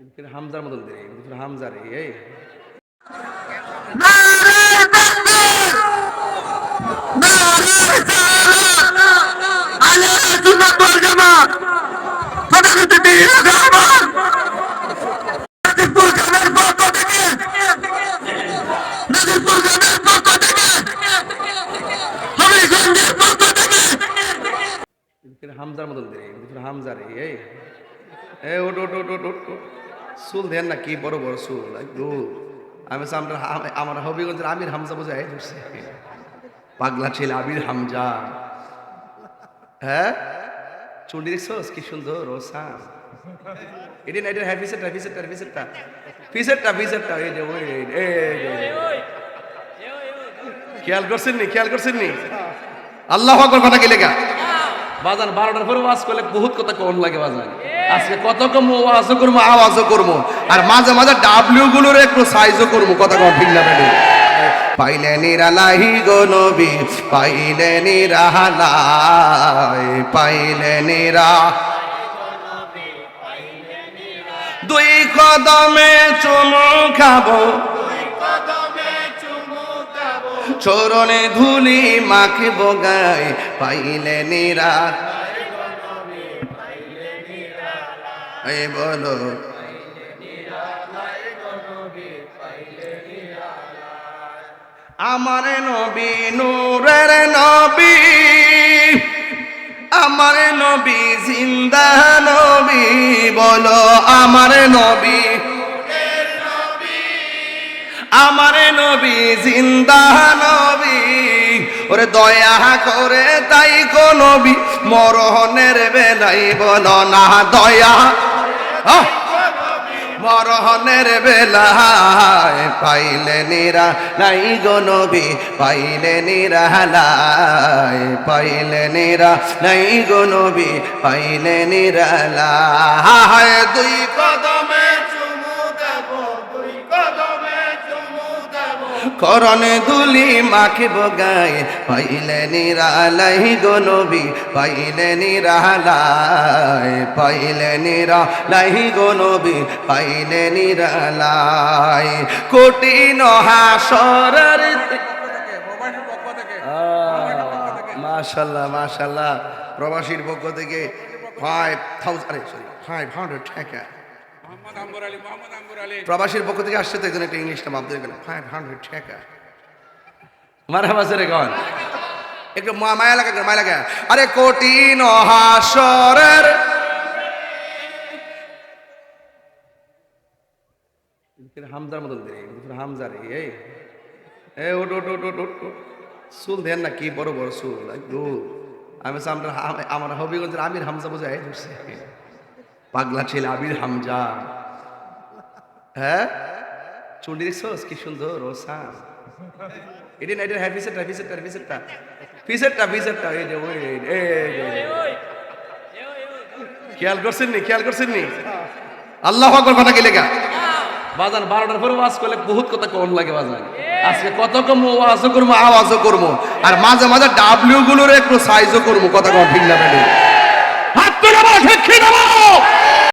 কিন্তু হামজার মতন দেয়, কিন্তু হামজা রে, এই হামজার দেয়, কিন্তু হামজা রে, এই ওট ওট ওট ওট ওট। চুল দেন না, কি বড় বড় চুল একটু আমি আমরা আম- আমার হবিগঞ্জের আমির হামজা বোঝাই ধরছে। পাগলা ছেলে আমির হামজা। হ্যাঁ? চুন্ডি দেখছোস কি সুন্দর ও সাম এটি না এটা হ্যাঁ ফিসেরটা ফিসেরটা ফিসেরটা এই যে, ওই। খেয়াল করছেন নি? খেয়াল করছেন নি? আল্লাহ কথা কি লেখা? বাজান বারোটার পরে ওয়াজ করলে বহুত কথা কম লাগে বাজান। আজকে কত কম ওয়াজও করব, আওয়াজও করব। আর মাঝে মাঝে ডাব্লিউ গুলোর একটু সাইজও করব, কথা কম, ঠিক না পাইলে নিরালাহি গো নবী, পাইলে নিরালাই, পাইলে নিরা দুই কদমে চুমু খাব। চরণে ধুলি মাখিব গায়, পাইলে নিরা এই বলো আমার নবী নূরের নবী, আমার নবী জিন্দা নবী, বলো আমার নবী আমার নবী জিন্দা নবী, ওরে দয়া করে তাই কো নবী মরহনের বেলাই বলো না দয়া! মরহনের বেলায় পাইলে নিরা নাই গনবি নবী, পাইলে নিরালায় পাইলে নিরা নাই গনবি নবী, পাইলে নিরালা হায় দুই কদমে করণে গুলি মাখিব গায়ে। পাইলে নিরালাই গো নবী, পাইলে নিরালাই পাইলে নিরালাই গো নবী, পাইলে নিরালাই। কঠিন হাসরের মাশাল্লাহ মাশাল্লাহ প্রবাসীর পক্ষ থেকে five thousand sorry five hundred টাকা। মোহাম্মদ আম্বর আলী মোহাম্মদ আম্বর আলী। প্রবাসীর পক্ষ থেকে আসছে তো এই জন্য একটা ইংলিশটা ভাবতে গেল। ফাইভ হান্ড্রেড টাকা। মারা বাজারে গন। একটু মায়া লাগা মায়া লাগা। আরে কোটি হাসরের হামজার মতন দেয় কিন্তু হামজা রে এই এ ওট ওট ওট ওট। চুল দেন না কি বড় বড় চুল একটু আমি আমরা আম- আমার হবিগঞ্জের আমির হামজা বোঝাই ধরছে। পাগলা ছেলে আমির হামজা। হ্যাঁ? চুন্ডি দেখছোস? কি সুন্দর ও এটি না এটা হ্যাঁ এই যে, ওই। খেয়াল করছেন নি? খেয়াল করছেন নি? আল্লাহ কথা কি লেখা বারোটার পরে ওয়াজ করলে বহুত কথা কম লাগে বাজান আজকে কত কম? ওয়াজও করব আওয়াজও করব আর মাঝে মাঝে ডাব্লিউ গুলোর একটু সাইজও করব কথা কম ঠিক না হাত তুলে?